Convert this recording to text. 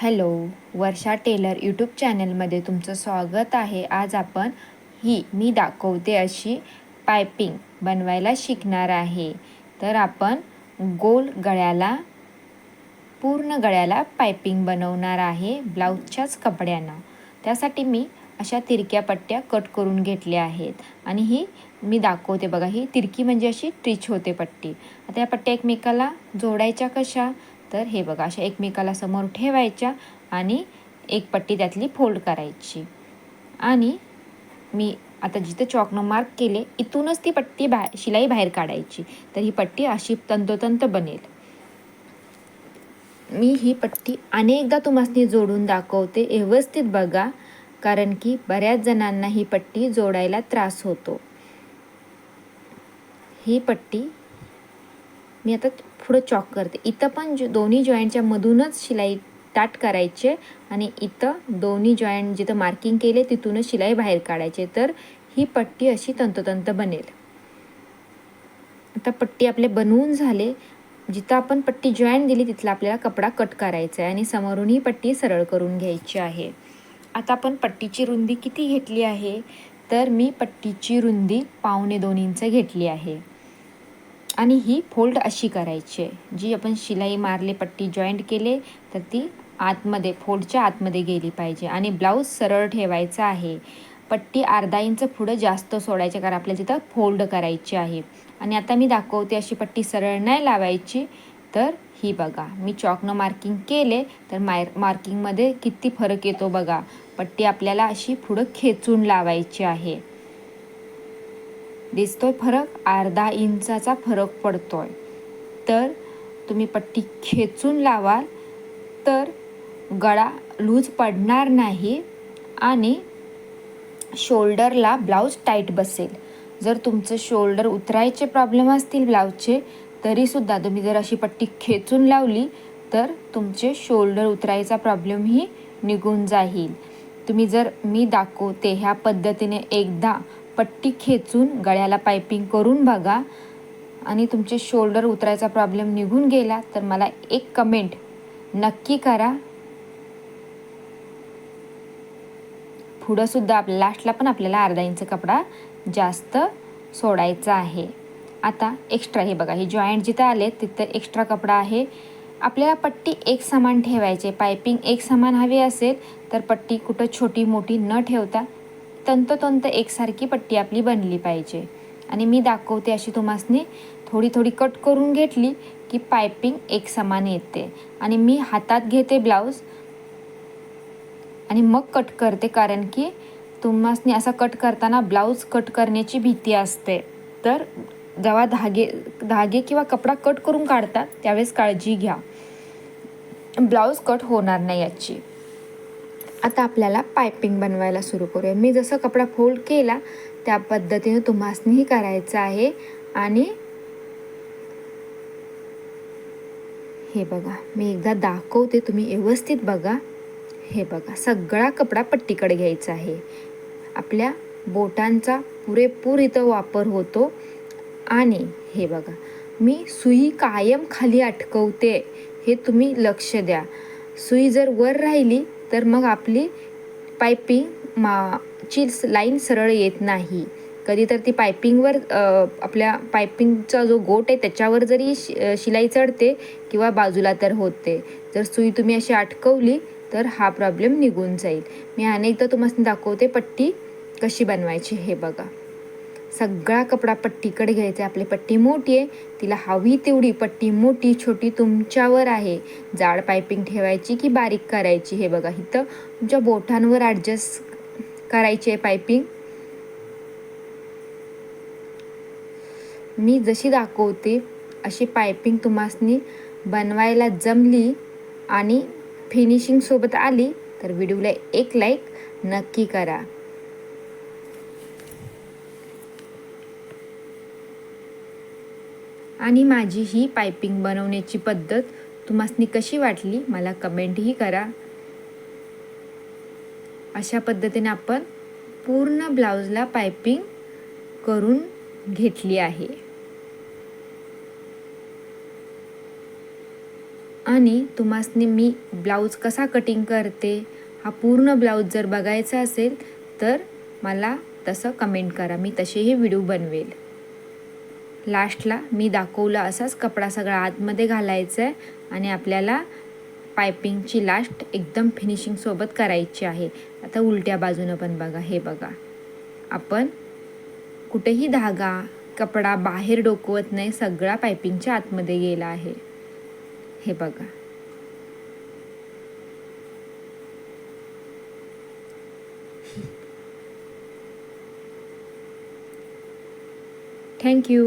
Hello वर्षा teller YouTube चॅनलमध्ये तुमचं स्वागत आहे. आज आपण ही मी दाखवते अशी पायपिंग बनवायला शिकणार आहे. तर आपण गोल गळ्याला पूर्ण गळ्याला पायपिंग बनवणार आहे ब्लाऊजच्याच कपड्यांना. त्यासाठी मी अशा तिरक्या पट्ट्या कट करून घेतल्या आहेत. आणि ही मी दाखवते बघा ही तिरकी म्हणजे अशी ट्रिच होते पट्टी. आता या पट्ट्या एकमेकाला जोडायच्या कशा? तर हे बघा अशा एकमेकाला समोर ठेवायच्या आणि एक पट्टी त्यातली फोल्ड करायची. आणि मी आता जिथे चॉकनं मार्क केले इथूनच ती पट्टी बाहेर शिलाई बाहेर काढायची. तर ही पट्टी अशी तंतोतंत बनेल. मी ही पट्टी अनेकदा तुम्हाला जोडून दाखवते व्यवस्थित बघा कारण की बऱ्याच जणांना ही पट्टी जोडायला त्रास होतो. ही पट्टी मी आता पुढं चॉक करते. इथं पण जो दोन्ही जॉईंटच्या मधूनच शिलाई ताट करायचे आणि इथं दोन्ही जॉईंट जिथं मार्किंग केले तिथूनच शिलाई बाहेर काढायचे. तर ही पट्टी अशी तंतोतंत बनेल. आता पट्टी आपले बनवून झाले. जिथं आपण पट्टी जॉईंट दिली तिथला आपल्याला कपडा कट करायचा आहे आणि समोरून ही पट्टी सरळ करून घ्यायची आहे. आता आपण पट्टीची रुंदी किती घेतली आहे? तर मी पट्टीची रुंदी पावणे दोन इंच घेतली आहे. आणि ही फोल्ड अशी करायची आहे. जी आपण शिलाई मारले पट्टी जॉईंट केले तर ती आतमध्ये फोल्डच्या आतमध्ये गेली पाहिजे. आणि ब्लाऊज सरळ ठेवायचा आहे. पट्टी अर्धा इंच पुढं जास्त सोडायचे कारण आपल्याला तिथं फोल्ड करायची आहे. आणि आता मी दाखवते अशी पट्टी सरळ नाही लावायची. तर ही बघा मी चॉकनं मार्किंग केले तर माय मार्किंगमध्ये किती फरक येतो बघा. पट्टी आपल्याला अशी पुढं खेचून लावायची आहे. दिसतोय फरक अर्धा इंचाचा फरक पडतोय. तर तुम्ही पट्टी खेचून लावाल तर गळा लूज पडणार नाही आणि शोल्डरला ब्लाऊज टाईट बसेल. जर तुमचं शोल्डर उतरायचे प्रॉब्लेम असतील ब्लाऊजचे तरीसुद्धा तुम्ही जर अशी पट्टी खेचून लावली तर तुमचे शोल्डर उतरायचा प्रॉब्लेमही निघून जाईल. तुम्ही जर मी दाखवते ह्या पद्धतीने एकदा पट्टी खेचून गळ्याला पायपिंग करून बघा. आणि तुमचे शोल्डर उतरायचा प्रॉब्लेम निघून गेला तर मला एक कमेंट नक्की करा. पुढंसुद्धा आपल्या लास्टला पण आपल्याला अर्धा इंच कपडा जास्त सोडायचा आहे. आता एक्स्ट्रा हे बघा हे जॉईंट जिथं आले तिथं एक्स्ट्रा कपडा आहे. आपल्याला पट्टी एक समान ठेवायचे पायपिंग एक समान हवी असेल तर पट्टी कुठं छोटी मोठी न ठेवता तंतोतंत एकसारखी पट्टी आपली बनली पाहिजे. आणि मी दाखवते अशी तुम्हासनी थोडी थोडी कट करून घेतली की पायपिंग एक समान येते. आणि मी हातात घेते ब्लाऊज. आणि मग कट करते कारण की तुम्हासनी असा कट करताना ब्लाऊज कट करण्याची भीती असते. तर जेव्हा धागे धागे किंवा कपडा कट करून काढतात त्यावेळेस काळजी घ्या. ब्लाऊज कट होणार नाही याची. आता आपल्याला पायपिंग बनवायला सुरू करूया. मी जसं कपडा फोल्ड केला त्या पद्धतीने तुम्हासनीही करायचं आहे. आणि हे बघा मी एकदा दाखवते तुम्ही व्यवस्थित बघा. हे बघा सगळा कपडा पट्टीकडे घ्यायचा आहे. आपल्या बोटांचा पुरेपूर इथं वापर होतो. आणि हे बघा मी सुई कायम खाली अटकवते हे तुम्ही लक्ष द्या. सुई जर वर राहिली तर मग आपली पायपिंग मा ची लाईन सरळ येत नाही. कधी तर ती पायपिंगवर आपल्या पायपिंगचा जो गोट आहे त्याच्यावर जरी शि शिलाई चढते किंवा बाजूला तर होते. जर सुई तुम्ही अशी अटकवली तर हा प्रॉब्लेम निघून जाईल. मी अनेकदा तुम्हाला दाखवते पट्टी कशी बनवायची हे बघा. सगळा कपडा पट्टीकडे घ्यायचा आपली पट्टी मोठी आहे. तिला हवी तेवढी पट्टी मोठी छोटी तुमच्यावर आहे. जाड पायपिंग ठेवायची की बारीक करायची? हे बघा इथं तुमच्या बोटांवर ॲडजस्ट करायची आहे पायपिंग. मी जशी दाखवते अशी पायपिंग तुम्हासनी बनवायला जमली आणि फिनिशिंगसोबत आली तर व्हिडिओला एक लाईक नक्की करा. आणि माझी ही पायपिंग बनवण्याची पद्धत तुम्हासनी कशी वाटली मला कमेंटही करा. अशा पद्धतीने आपण पूर्ण ब्लाऊजला पायपिंग करून घेतली आहे. आणि तुम्हासनी मी ब्लाऊज कसा कटिंग करते हा पूर्ण ब्लाऊज जर बघायचा असेल तर मला तसं कमेंट करा मी तसेही व्हिडिओ बनवेल. लास्टला मी दाखवलं असाच कपडा सगळा आतमध्ये घालायचा आहे आणि आपल्याला पायपिंगची लास्ट एकदम फिनिशिंगसोबत करायची आहे. आता उलट्या बाजूनं पण बघा हे बघा. आपण कुठेही धागा कपडा बाहेर डोकवत नाही सगळा पायपिंगच्या आतमध्ये गेला आहे. हे बघा. Thank you